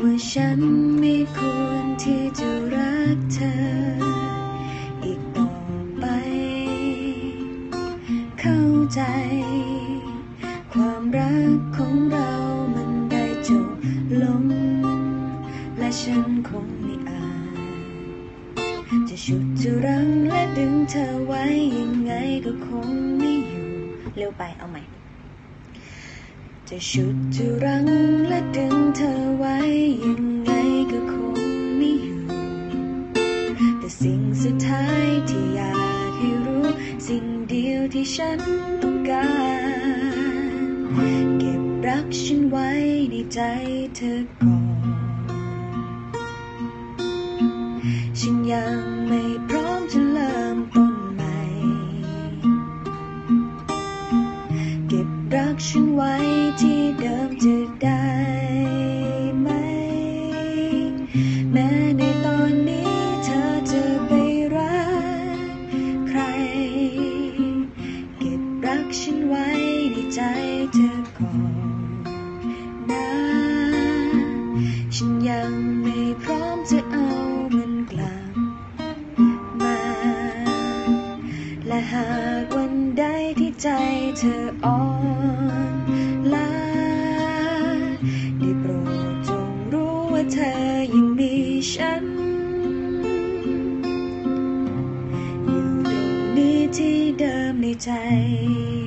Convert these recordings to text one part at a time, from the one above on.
ว่าฉันไม่ควรที่จะรักเธอ อีกต่อไป เข้าใจ ความรักของเรามันได้จบลง และฉันคงไม่อาจ จะฉุดจะรั้งและดึงเธอไว้ยังไงก็คงไม่อยู่ เร็วไปเอาใหม่ จะชุดจะรั้งและดึงเธอไว้ยังไงก็คงไม่อยู่แต่สิ่งสุดท้ายที่อยากให้รู้ สิ่งเดียวที่ฉันต้องการ เก็บรักฉันไว้ในใจเธอก่อน ที่เดิมจะได้ไหม แม้ในตอนนี้เธอจะไปรักใคร เก็บรักฉันไว้ในใจเธอก่อน ใจ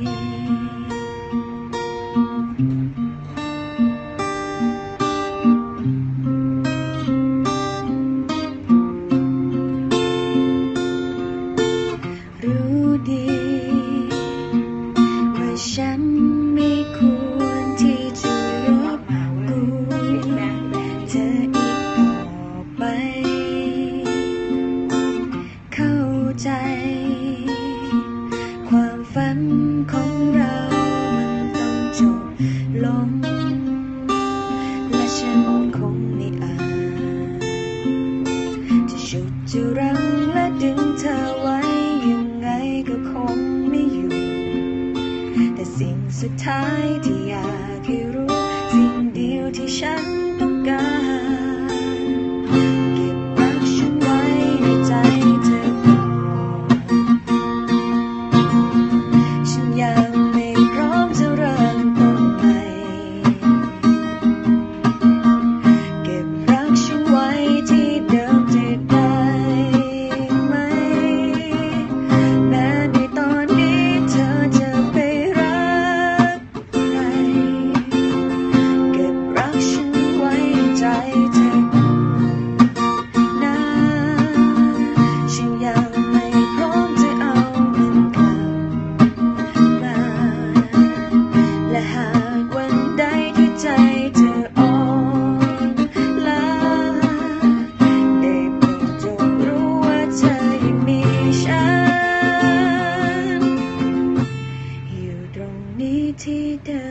สุดท้ายที่อยากให้รู้ สิ่งเดียวที่ฉันต้องการ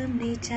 มในใจ